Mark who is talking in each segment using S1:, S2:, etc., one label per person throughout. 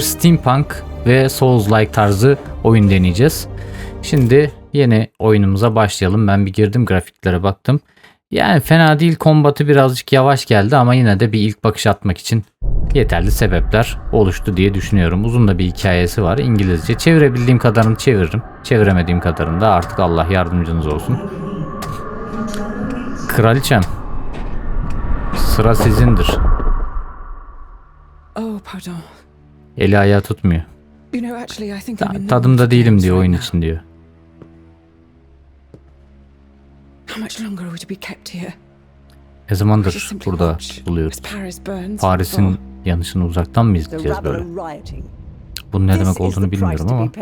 S1: Steampunk ve Souls-like tarzı oyun deneyeceğiz. Şimdi yeni oyunumuza başlayalım. Ben bir girdim grafiklere baktım. Yani fena değil. Kombatı birazcık yavaş geldi ama yine de bir ilk bakış atmak için yeterli sebepler oluştu diye düşünüyorum. Uzun da bir hikayesi var. İngilizce. Çevirebildiğim kadarını çeviririm. Çeviremediğim kadarını da artık Allah yardımcınız olsun. Kraliçem. Sıra sizindir.
S2: Oh, pardon.
S1: Eli ayağı tutmuyor. Ta- tadımda değilim diyor oyun için diyor. Ne zamandır burada buluyoruz. Paris'in yanışını uzaktan mı izleyeceğiz böyle? Bunun ne demek olduğunu bilmiyorum ama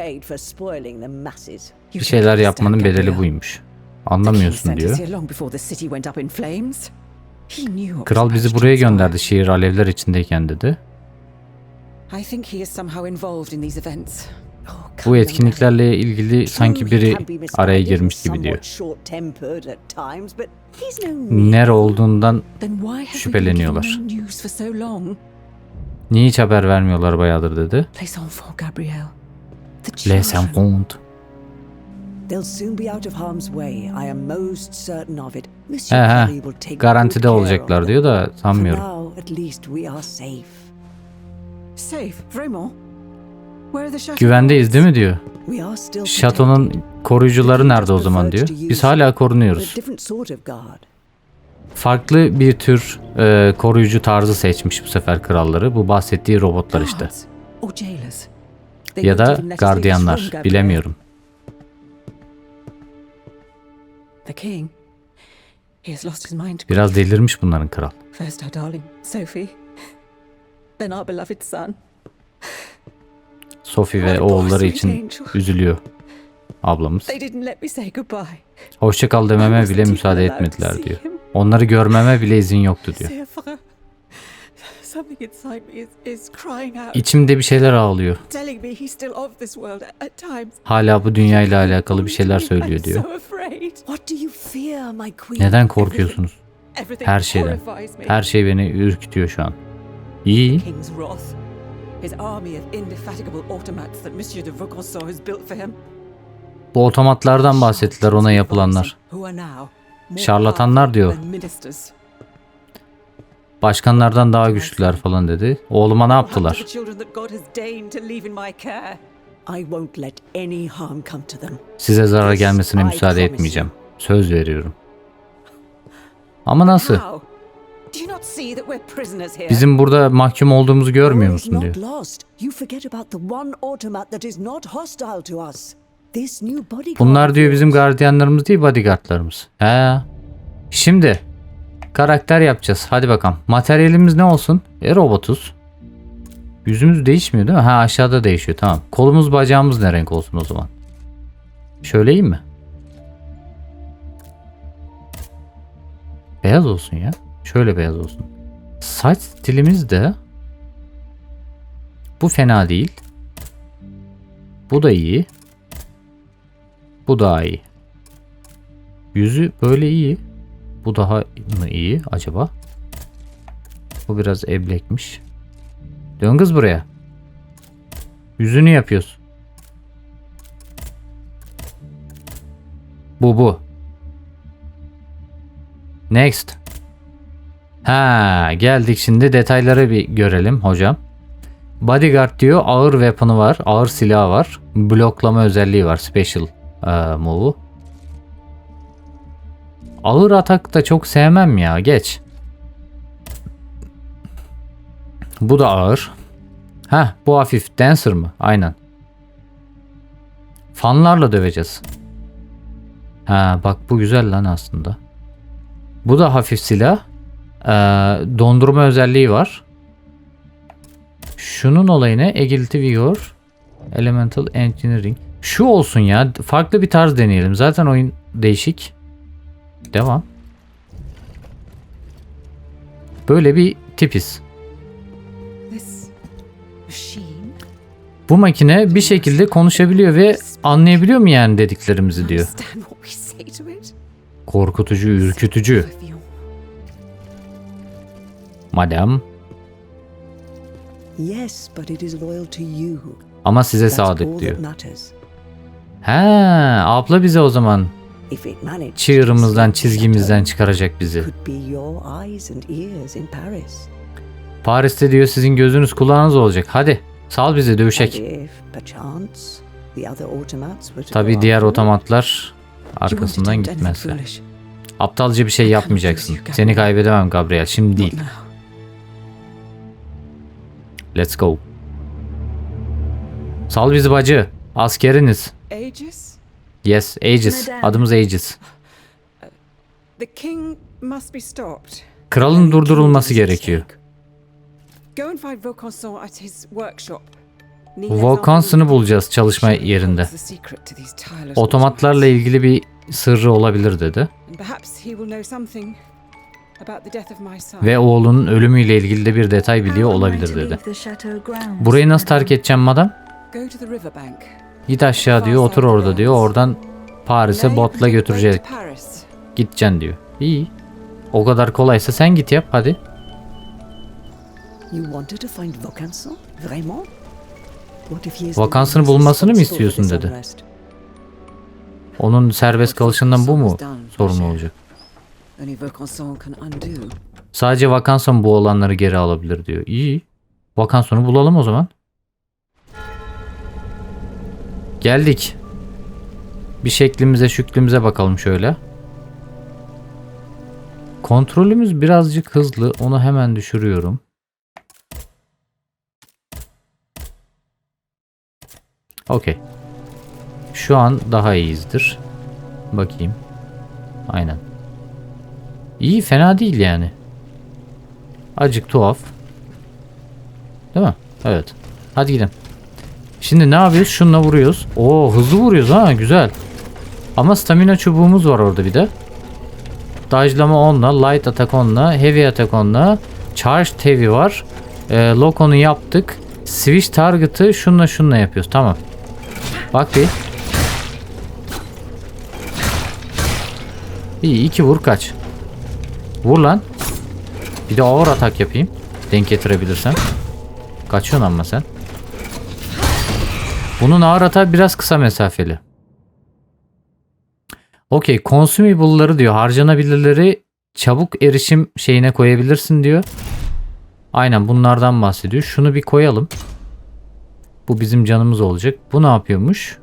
S1: bir şeyler yapmanın bedeli buymuş. Anlamıyorsun diyor. Kral bizi buraya gönderdi şehir alevler içindeyken dedi. Bu etkinliklerle ilgili sanki biri araya girmiş gibi diyor. Nere olduğundan Şüpheleniyorlar. niye hiç haber vermiyorlar bayağıdır dedi.
S2: Les enfants.
S3: They'll
S1: Garantide olacaklar diyor da sanmıyorum. Güvendeyiz değil mi diyor. Şatonun koruyucuları nerede o zaman diyor. Biz hala korunuyoruz. Farklı bir tür e, koruyucu tarzı seçmiş bu sefer kralları. Bu bahsettiği robotlar işte. Ya da gardiyanlar bilemiyorum. Biraz delirmiş bunların kral.
S2: Our darling, Sophie.
S1: Ve oğulları için üzülüyor ablamız.
S2: They didn't let me say goodbye.
S1: Hoşça kal
S2: I
S1: dememe bile müsaade etmediler diyor. Onları görmeme bile izin yoktu diyor. İçimde bir şeyler ağlıyor. Hala bu dünyayla alakalı bir şeyler söylüyor diyor. Neden korkuyorsunuz? Her şeyden. Her şey beni ürkütüyor şu an. İyi.
S2: King's wrath. His army of indefatigable automats that Monsieur de Vaucanson has built for him.
S1: Bu otomatlardan bahsettiler ona yapılanlar. Şarlatanlar diyor. Başkanlardan daha güçlüler falan dedi. Oğluma ne yaptılar? Size zarar gelmesine müsaade etmeyeceğim. Söz veriyorum. Ama nasıl? Bizim burada mahkum olduğumuzu görmüyor musun diyor.
S3: lost. You forget about the one automat that is not hostile to us. This new bodyguard.
S1: Bunlar diyor bizim gardiyanlarımız değil bodyguardlarımız. He. Şimdi karakter yapacağız. Hadi bakalım. Materyalimiz ne olsun? E robotuz. Yüzümüz değişmiyor değil mi? Ha aşağıda değişiyor tamam. Kolumuz bacağımız ne renk olsun o zaman? Şöyle iyi mi? Beyaz olsun ya. Şöyle beyaz olsun. Saç stilimiz de bu fena değil. Bu da iyi. Bu daha iyi. Yüzü böyle iyi. Bu daha mı iyi acaba? Bu biraz eblekmiş. Dön kız buraya. Yüzünü yapıyorsun. Bu bu. Next. Ha, geldik şimdi detayları bir görelim hocam. Bodyguard diyor ağır weapon'ı var. Ağır silahı var. Bloklama özelliği var. Special e, move'u. Ağır atak da çok sevmem ya. Geç. Bu da ağır. Ha, bu hafif. Dancer mı? Aynen. Fanlarla döveceğiz. Ha, bak bu güzel lan aslında. Bu da hafif silah. Ee, dondurma özelliği var. Şunun olayı ne? Agility Vigor. Elemental Engineering. Şu olsun ya. Farklı bir tarz deneyelim. Zaten oyun değişik. Devam. Böyle bir tipiz. Bu makine bir şekilde konuşabiliyor ve anlayabiliyor mu yani dediklerimizi diyor. Korkutucu, ürkütücü. Madam.
S3: Yes, but it is loyal to you.
S1: Ama size sadık diyor. He, abla bize o zaman çığırımızdan, çizgimizden çıkaracak bizi. Paris'te diyor sizin gözünüz kulağınız olacak. Hadi sal bizi dövüşek. Tabi diğer otomatlar arkasından
S2: foolish.
S1: Aptalca bir şey yapmayacaksın. Seni kaybedemem Gabriel. Şimdi değil. Let's go. Sal bizi bacı. Askeriniz.
S2: Aegis?
S1: Yes, Aegis. Adımız Aegis.
S2: The king must be stopped.
S1: Kralın durdurulması gerekiyor.
S2: Go and find Vaucanson at his workshop.
S1: Volkansını bulacağız çalışma yerinde. Otomatlarla ilgili bir sırrı olabilir dedi. Ve oğlunun ölümüyle ilgili de bir detay biliyor olabilir dedi. Burayı nasıl terk edeceğim madam?
S2: Go to the riverbank.
S1: Git aşağı diyor otur orada diyor. Oradan Paris'e botla götürecek. Gideceksin diyor. İyi. O kadar kolaysa sen git yap hadi.
S3: You wanted to find Vaucanson? Vraiment? What if he is the
S1: Vakansını bulmasını mı istiyorsun dedi. Onun serbest kalışından bu mu sorun olacak?
S2: Only Vaucanson can undo.
S1: Sadece Vakanson bu olanları geri alabilir diyor. İyi. Vakanson'u bulalım o zaman. Geldik. Bir şeklimize şüklümüze bakalım şöyle. Kontrolümüz birazcık hızlı. Onu hemen düşürüyorum. Okey. Şu an daha iyiyizdir. Bakayım. Aynen. İyi fena değil yani. Acık tuhaf. Değil mi? Evet. Hadi gidelim. Şimdi ne yapıyoruz? Şununla vuruyoruz. Oo hızlı vuruyoruz ha güzel. Ama stamina çubuğumuz var orada bir de. Dodge'lama onunla, light attack onunla, heavy attack onunla, charged heavy var. Ee, Loco'nu yaptık. Switch target'ı şunla şunla yapıyoruz. Tamam. Bak bir. İyi iki vur kaç. Vur lan. Bir de ağır atak yapayım. Denk getirebilirsem. Kaçıyorsun ama sen. Bunun ağır atağı biraz kısa mesafeli. Okey. Consumable'ları diyor. Harcanabilirleri çabuk erişim şeyine koyabilirsin diyor. Aynen bunlardan bahsediyor. Şunu bir koyalım. Bu bizim canımız olacak. Bu ne yapıyormuş?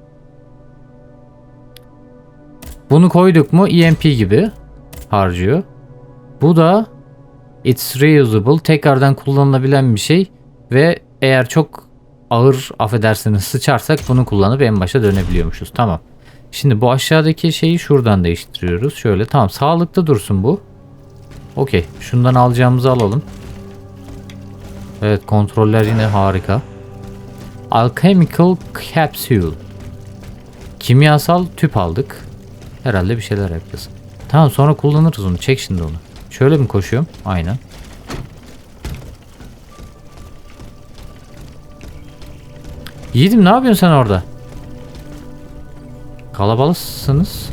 S1: Bunu koyduk mu EMP gibi harcıyor. Bu da it's reusable tekrardan kullanılabilen bir şey ve eğer çok ağır affedersiniz sıçarsak bunu kullanıp en başa dönebiliyormuşuz. Tamam. Şimdi bu aşağıdaki şeyi şuradan değiştiriyoruz. Şöyle tamam sağlıkta dursun bu. Okey. Şundan alacağımızı alalım. Evet kontroller yine harika. Alchemical Capsule. Kimyasal tüp aldık. Herhalde bir şeyler yapacağız. Tamam sonra kullanırız onu. Çek şimdi onu. Şöyle mi koşuyorum? Aynen. Yiğidim ne yapıyorsun sen orada? Kalabalıksınız.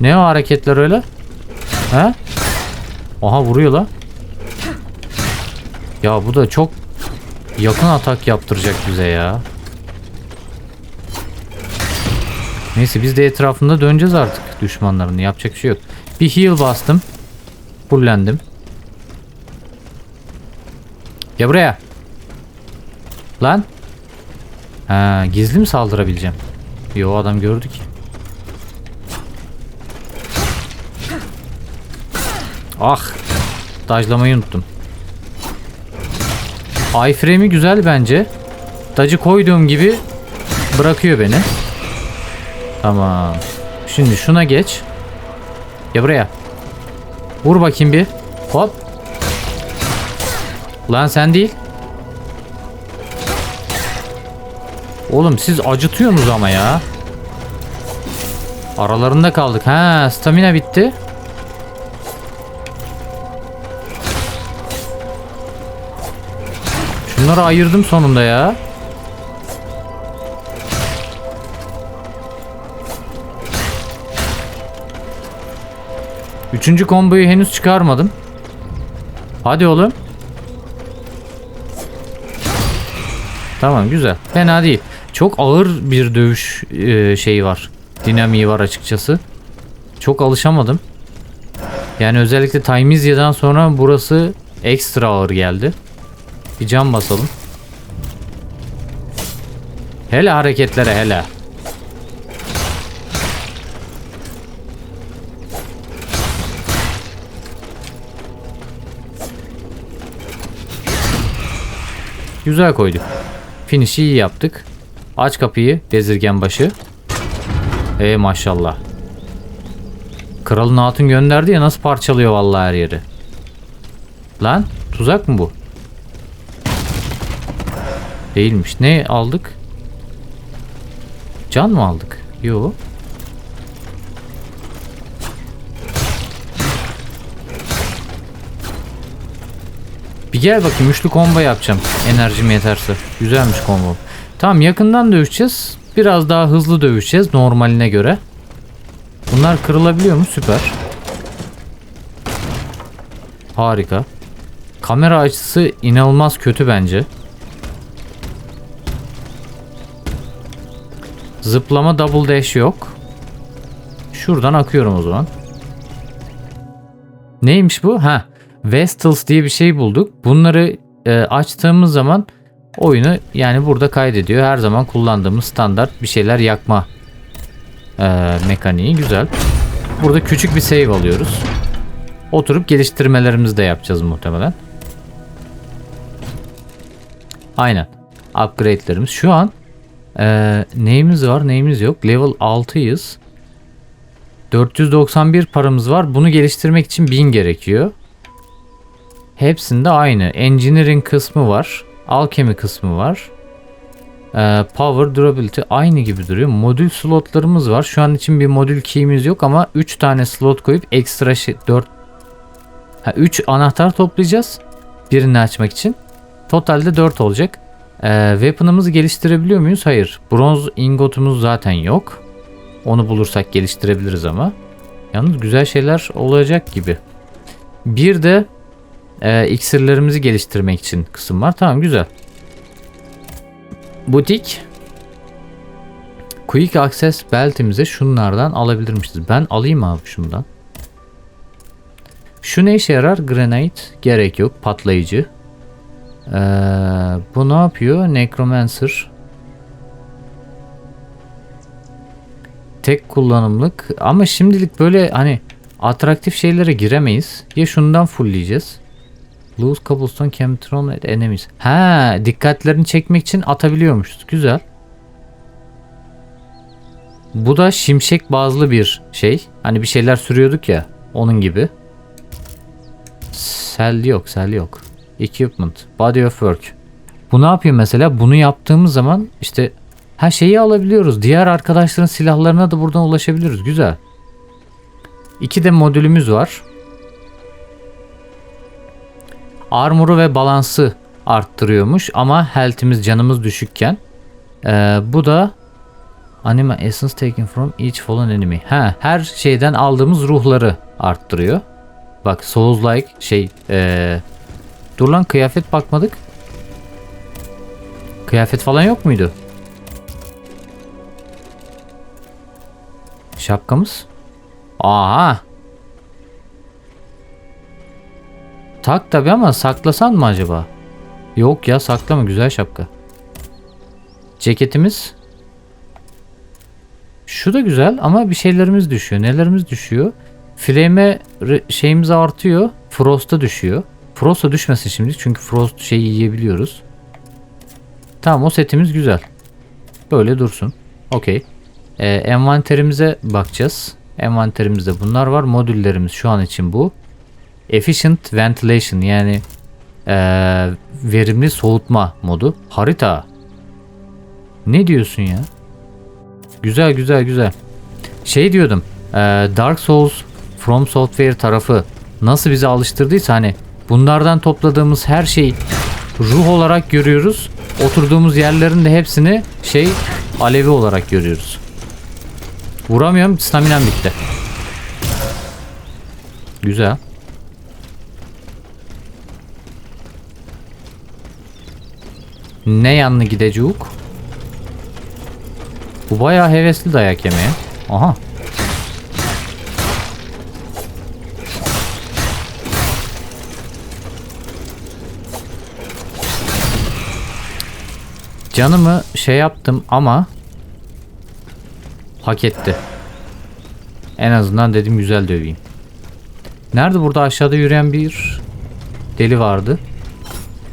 S1: Ne o hareketler öyle? He? Aha vuruyor la. Ya bu da çok yakın atak yaptıracak bize ya. Neyse biz de etrafında döneceğiz artık düşmanların. Yapacak bir şey yok. Bir heal bastım. Fullendim. Ya buraya. Lan. Ha, gizli mi saldırabileceğim? Yo adam gördü ki. Ah. Dajlamayı unuttum. Iframe'i güzel bence. Dacı koyduğum gibi bırakıyor beni. Tamam. Şimdi şuna geç. Ya buraya. Vur bakayım bir. Hop. Lan sen değil. Oğlum siz acıtıyorsunuz ama ya. Aralarında kaldık. Ha, stamina bitti. Şunları ayırdım sonunda ya. Üçüncü komboyu henüz çıkarmadım. Hadi oğlum. Tamam güzel. Fena değil. Çok ağır bir dövüş e, şeyi var. Dinamiği var açıkçası. Çok alışamadım. Yani özellikle Taimizya'dan sonra burası ekstra ağır geldi. Bir cam basalım. Hele hareketlere hele. Güzel koyduk. Finish'i iyi yaptık. Aç kapıyı bezirgen başı. Ey maşallah. Kralın hatun gönderdi ya nasıl parçalıyor vallahi her yeri. Lan tuzak mı bu? Değilmiş. Ne aldık? Can mı aldık? Yo. Gel bakayım üçlü combo yapacağım. Enerjim yeterse. Güzelmiş combo. Tamam yakından dövüşeceğiz. Biraz daha hızlı dövüşeceğiz normaline göre. Bunlar kırılabiliyor mu? Süper. Harika. Kamera açısı inanılmaz kötü bence. Zıplama double dash yok. Şuradan akıyorum o zaman. Neymiş bu? Ha, Vestals diye bir şey bulduk. Bunları e, açtığımız zaman oyunu yani burada kaydediyor. Her zaman kullandığımız standart bir şeyler yakma e, mekaniği güzel. Burada küçük bir save alıyoruz. Oturup geliştirmelerimizi de yapacağız muhtemelen. Aynen. Upgrade'lerimiz. Şu an e, neyimiz var neyimiz yok. Level 6'yız. 491 paramız var. Bunu geliştirmek için 1000 gerekiyor. Hepsinde aynı. Engineering kısmı var. Alchemy kısmı var. Ee, power, durability aynı gibi duruyor. Modül slotlarımız var. Şu an için bir modül key'imiz yok ama 3 tane slot koyup ekstra şey 4 ha, 3 anahtar toplayacağız. Birini açmak için. Totalde 4 olacak. Ee, weapon'ımızı geliştirebiliyor muyuz? Hayır. Bronz ingotumuz zaten yok. Onu bulursak geliştirebiliriz ama. Yalnız güzel şeyler olacak gibi. Bir de e, iksirlerimizi geliştirmek için kısım var. Tamam güzel. Butik. Quick Access beltimize şunlardan alabilirmişiz. Ben alayım abi şundan. Şu ne işe yarar? Grenade. Gerek yok. Patlayıcı. Ee, bu ne yapıyor? Necromancer. Tek kullanımlık. Ama şimdilik böyle hani atraktif şeylere giremeyiz. Ya şundan fullleyeceğiz. Lose cobblestone can thrown at enemies. Ha, dikkatlerini çekmek için atabiliyormuşuz. Güzel. Bu da şimşek bazlı bir şey. Hani bir şeyler sürüyorduk ya. Onun gibi. Sell yok, sell yok. Equipment, body of work. Bu ne yapıyor mesela? Bunu yaptığımız zaman işte her şeyi alabiliyoruz. Diğer arkadaşların silahlarına da buradan ulaşabiliyoruz. Güzel. İki de modülümüz var. Armor'u ve balansı arttırıyormuş ama health'imiz canımız düşükken. Ee, bu da Anima Essence taken from each fallen enemy. Ha, her şeyden aldığımız ruhları arttırıyor. Bak Souls like şey ee... Dur lan kıyafet bakmadık. Kıyafet falan yok muydu? Şapkamız. Aha. Tak tabi ama saklasan mı acaba? Yok ya saklama güzel şapka. Ceketimiz. Şu da güzel ama bir şeylerimiz düşüyor. Nelerimiz düşüyor? Flame şeyimiz artıyor. Frost'a düşüyor. Frost'a düşmesin şimdi çünkü Frost şeyi yiyebiliyoruz. Tamam o setimiz güzel. Böyle dursun. Okey. Ee, envanterimize bakacağız. Envanterimizde bunlar var. Modüllerimiz şu an için bu. Efficient Ventilation yani ee, verimli soğutma modu. Harita. Ne diyorsun ya? Güzel güzel güzel. Şey diyordum. ee, Dark Souls From Software tarafı nasıl bizi alıştırdıysa hani bunlardan topladığımız her şeyi ruh olarak görüyoruz. Oturduğumuz yerlerin de hepsini şey alevi olarak görüyoruz. Vuramıyorum. Staminam bitti. Güzel. Ne yanlı gidecek? Bu bayağı hevesli dayak yemeye. Aha. Canımı şey yaptım ama hak etti. En azından dedim güzel döveyim. Nerede burada aşağıda yürüyen bir deli vardı?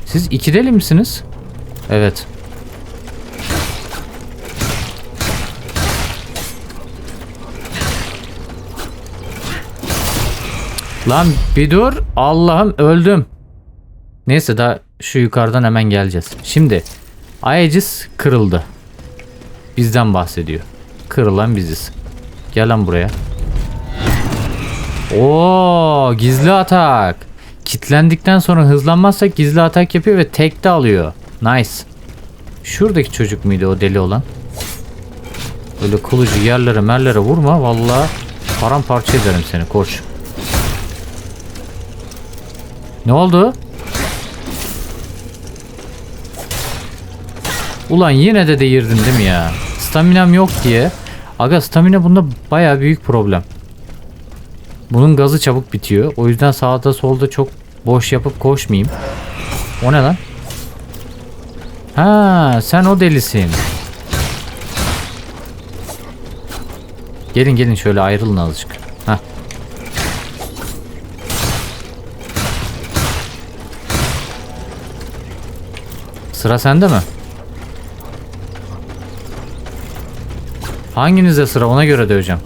S1: Siz iki deli misiniz? Evet. Lan bir dur. Allah'ım öldüm. Neyse daha şu yukarıdan hemen geleceğiz. Şimdi Aegis kırıldı. Bizden bahsediyor. Kırılan biziz. Gel lan buraya. Oo, gizli atak. Kitlendikten sonra hızlanmazsak gizli atak yapıyor ve tek de alıyor. Nice. Şuradaki çocuk muydu o deli olan? Öyle kılıcı yerlere merlere vurma. Vallahi paramparça ederim seni koş. Ne oldu? Ulan yine de değirdin değil mi ya? Staminam yok diye. Aga stamina bunda baya büyük problem. Bunun gazı çabuk bitiyor. O yüzden sağda solda çok boş yapıp koşmayayım. O ne lan? Ha, sen o delisin. Gelin gelin şöyle ayrılın azıcık. Hah. Sıra sende mi? Hanginize sıra ona göre döveceğim.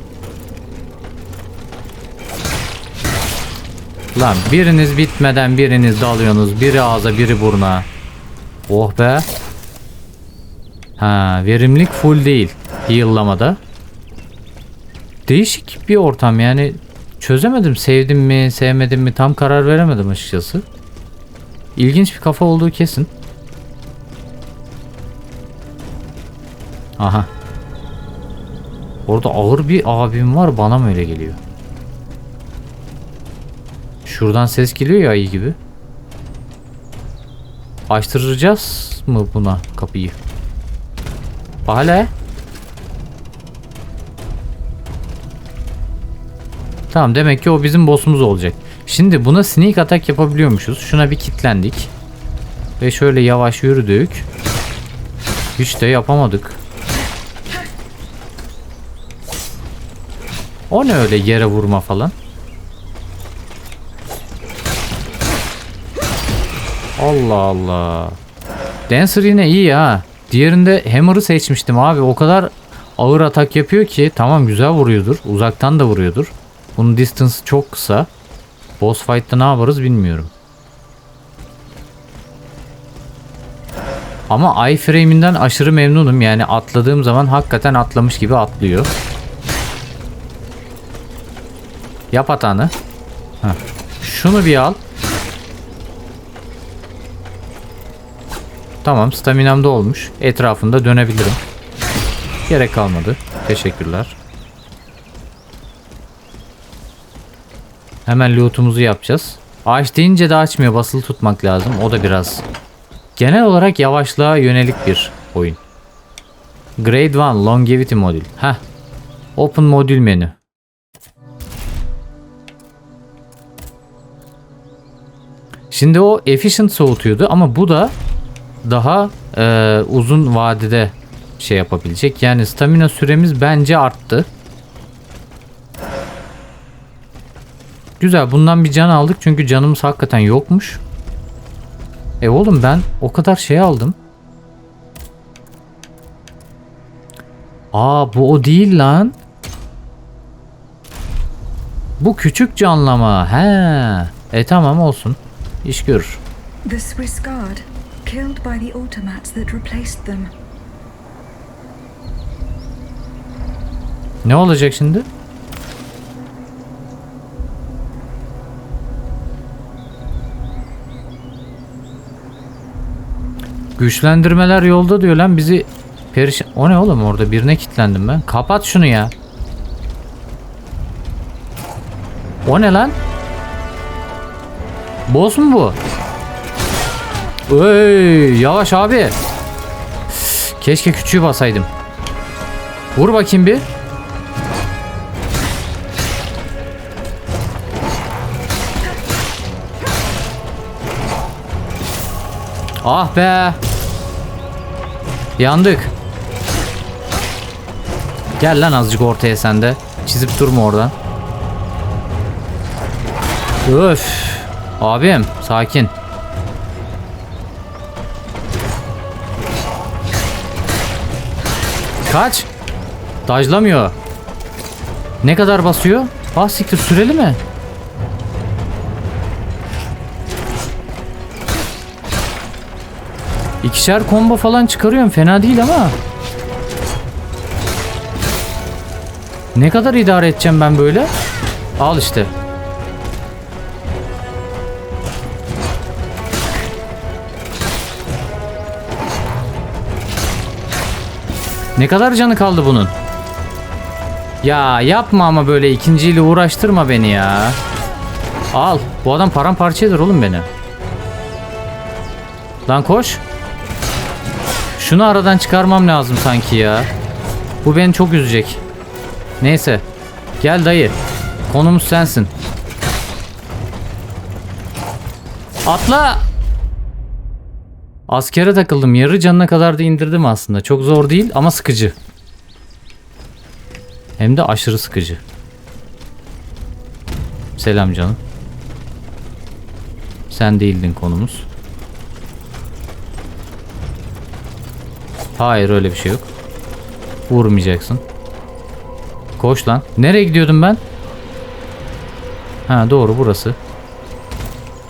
S1: Lan biriniz bitmeden biriniz dalıyorsunuz. Biri ağza biri buruna. Oh be. Ha verimlilik full değil. Heal'lamada. Değişik bir ortam yani. Çözemedim sevdim mi sevmedim mi tam karar veremedim açıkçası. İlginç bir kafa olduğu kesin. Aha. Orada ağır bir abim var bana mı öyle geliyor? Şuradan ses geliyor ya iyi gibi. Açtıracağız mı buna kapıyı? Hala. Tamam demek ki o bizim boss'umuz olacak. Şimdi buna sneak attack yapabiliyormuşuz. Şuna bir kitlendik. Ve şöyle yavaş yürüdük. Hiç de yapamadık. O ne öyle yere vurma falan? Allah Allah. Dancer yine iyi ha. Diğerinde Hammer'ı seçmiştim abi. O kadar ağır atak yapıyor ki tamam güzel vuruyordur. Uzaktan da vuruyordur. Bunun distance çok kısa. Boss fight'ta ne yaparız bilmiyorum. Ama iframe'inden aşırı memnunum. Yani atladığım zaman hakikaten atlamış gibi atlıyor. Yap hatanı. Heh. Şunu bir al. Tamam staminam da olmuş. Etrafında dönebilirim. Gerek kalmadı. Teşekkürler. Hemen loot'umuzu yapacağız. Ağaç deyince de açmıyor. Basılı tutmak lazım. O da biraz. Genel olarak yavaşlığa yönelik bir oyun. Grade 1 Longevity Modül. Heh. Open modül menü. Şimdi o efficient soğutuyordu ama bu da daha e, uzun vadede şey yapabilecek. Yani stamina süremiz bence arttı. Güzel bundan bir can aldık çünkü canımız hakikaten yokmuş. E oğlum ben o kadar şey aldım. Aa bu o değil lan. Bu küçük canlama. He. E tamam olsun. İş görür.
S4: Killed by the automats that replaced them.
S1: Ne olacak şimdi? Güçlendirmeler yolda diyor lan bizi perişan... O ne oğlum orada birine kilitlendim ben. Kapat şunu ya. O ne lan? Boss mu bu? Ey, yavaş abi. Keşke küçüğü basaydım. Vur bakayım bir. Ah be. Yandık. Gel lan azıcık ortaya sen de. Çizip durma oradan. Öf. Abim sakin. Kaç. Dajlamıyor. Ne kadar basıyor? Ah siktir süreli mi? İkişer combo falan çıkarıyorum. Fena değil ama. Ne kadar idare edeceğim ben böyle? Al işte. Ne kadar canı kaldı bunun? Ya yapma ama böyle ikinciyle uğraştırma beni ya. Al. Bu adam paramparça eder oğlum beni. Lan koş. Şunu aradan çıkarmam lazım sanki ya. Bu beni çok üzecek. Neyse. Gel dayı. Konumuz sensin. Atla. Askere takıldım. Yarı canına kadar da indirdim aslında. Çok zor değil ama sıkıcı. Hem de aşırı sıkıcı. Selam canım. Sen değildin konumuz. Hayır öyle bir şey yok. Vurmayacaksın. Koş lan. Nereye gidiyordum ben? Ha doğru burası.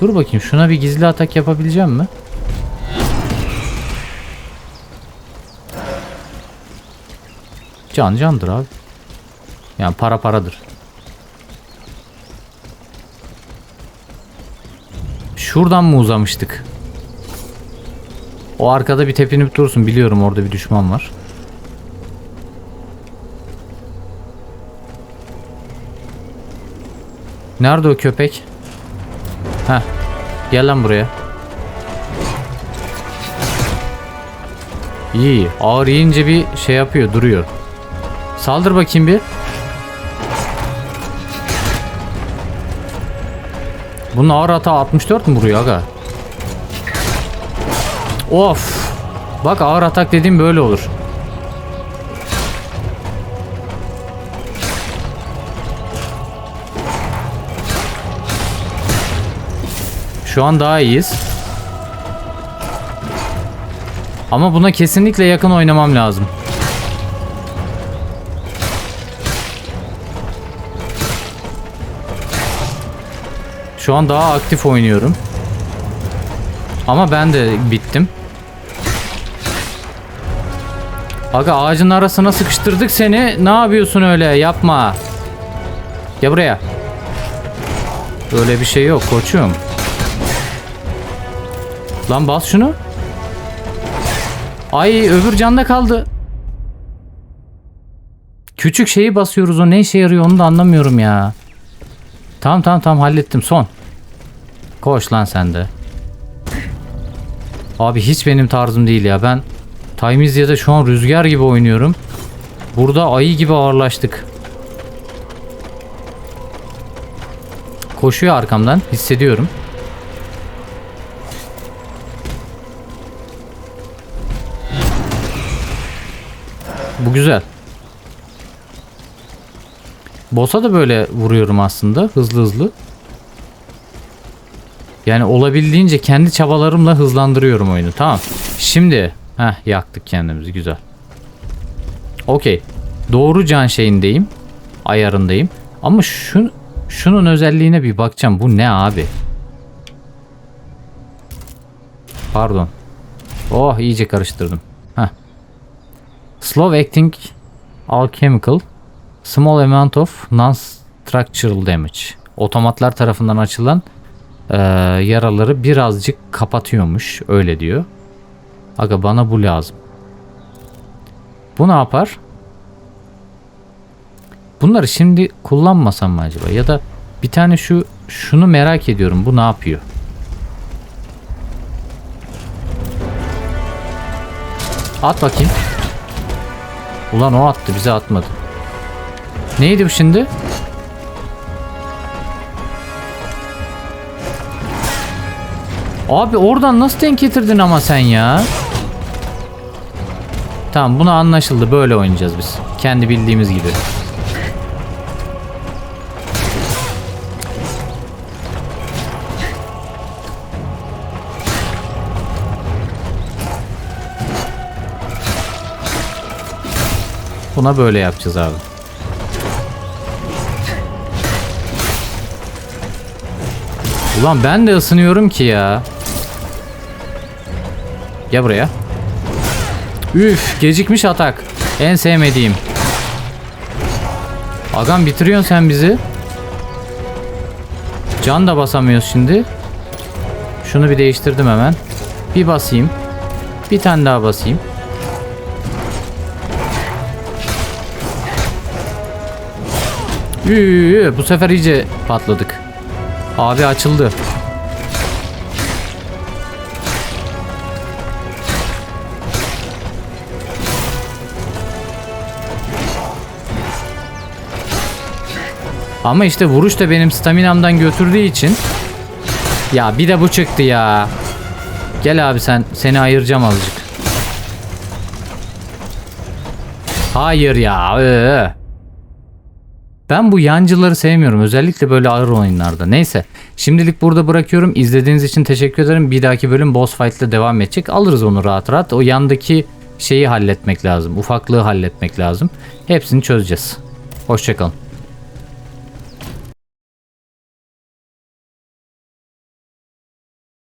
S1: Dur bakayım şuna bir gizli atak yapabileceğim mi? Can candır abi. Yani para paradır. Şuradan mı uzamıştık? O arkada bir tepinip dursun. Biliyorum orada bir düşman var. Nerede o köpek? Heh. Gel lan buraya. İyi. Ağır yiyince bir şey yapıyor. Duruyor. Saldır bakayım bir. Bunun ağır hata 64 mu vuruyor aga? Of. Bak ağır atak dediğim böyle olur. Şu an daha iyiyiz. Ama buna kesinlikle yakın oynamam lazım. Şu an daha aktif oynuyorum. Ama ben de bittim. Aga ağacın arasına sıkıştırdık seni. Ne yapıyorsun öyle? Yapma. Gel buraya. Öyle bir şey yok koçum. Lan bas şunu. Ay öbür canda kaldı. Küçük şeyi basıyoruz o ne işe yarıyor onu da anlamıyorum ya. Tamam tamam tamam hallettim son. Koş lan sen de. Abi hiç benim tarzım değil ya ben Timizya'da şu an rüzgar gibi oynuyorum. Burada ayı gibi ağırlaştık. Koşuyor arkamdan hissediyorum. Bu güzel. Boss'a da böyle vuruyorum aslında hızlı hızlı. Yani olabildiğince kendi çabalarımla hızlandırıyorum oyunu. Tamam. Şimdi heh yaktık kendimizi güzel. Okey. Doğru can şeyindeyim. Ayarındayım. Ama şu şunun özelliğine bir bakacağım. Bu ne abi? Pardon. Oh iyice karıştırdım. Heh. Slow acting alchemical small amount of non-structural damage. Otomatlar tarafından açılan eee, yaraları birazcık kapatıyormuş. Öyle diyor. Aga bana bu lazım. Bu ne yapar? Bunları şimdi kullanmasam mı acaba? Ya da bir tane şu şunu merak ediyorum. Bu ne yapıyor? At bakayım. Ulan o attı bize atmadı. Neydi bu şimdi? Abi oradan nasıl denk getirdin ama sen ya? Tamam buna anlaşıldı. Böyle oynayacağız biz. Kendi bildiğimiz gibi. Buna böyle yapacağız abi. Ulan ben de ısınıyorum ki ya. Gel buraya. Üf gecikmiş atak. En sevmediğim. Agam bitiriyorsun sen bizi. Can da basamıyoruz şimdi. Şunu bir değiştirdim hemen. Bir basayım. Bir tane daha basayım. Üü, bu sefer iyice patladık. Abi açıldı. Ama işte vuruş da benim staminamdan götürdüğü için ya bir de bu çıktı ya. Gel abi sen seni ayıracağım azıcık. Hayır ya. ee. Ben bu yancıları sevmiyorum. Özellikle böyle ağır oyunlarda. Neyse. Şimdilik burada bırakıyorum. İzlediğiniz için teşekkür ederim. Bir dahaki bölüm boss fight ile devam edecek. Alırız onu rahat rahat. O yandaki şeyi halletmek lazım. Ufaklığı halletmek lazım. Hepsini çözeceğiz. Hoşçakalın.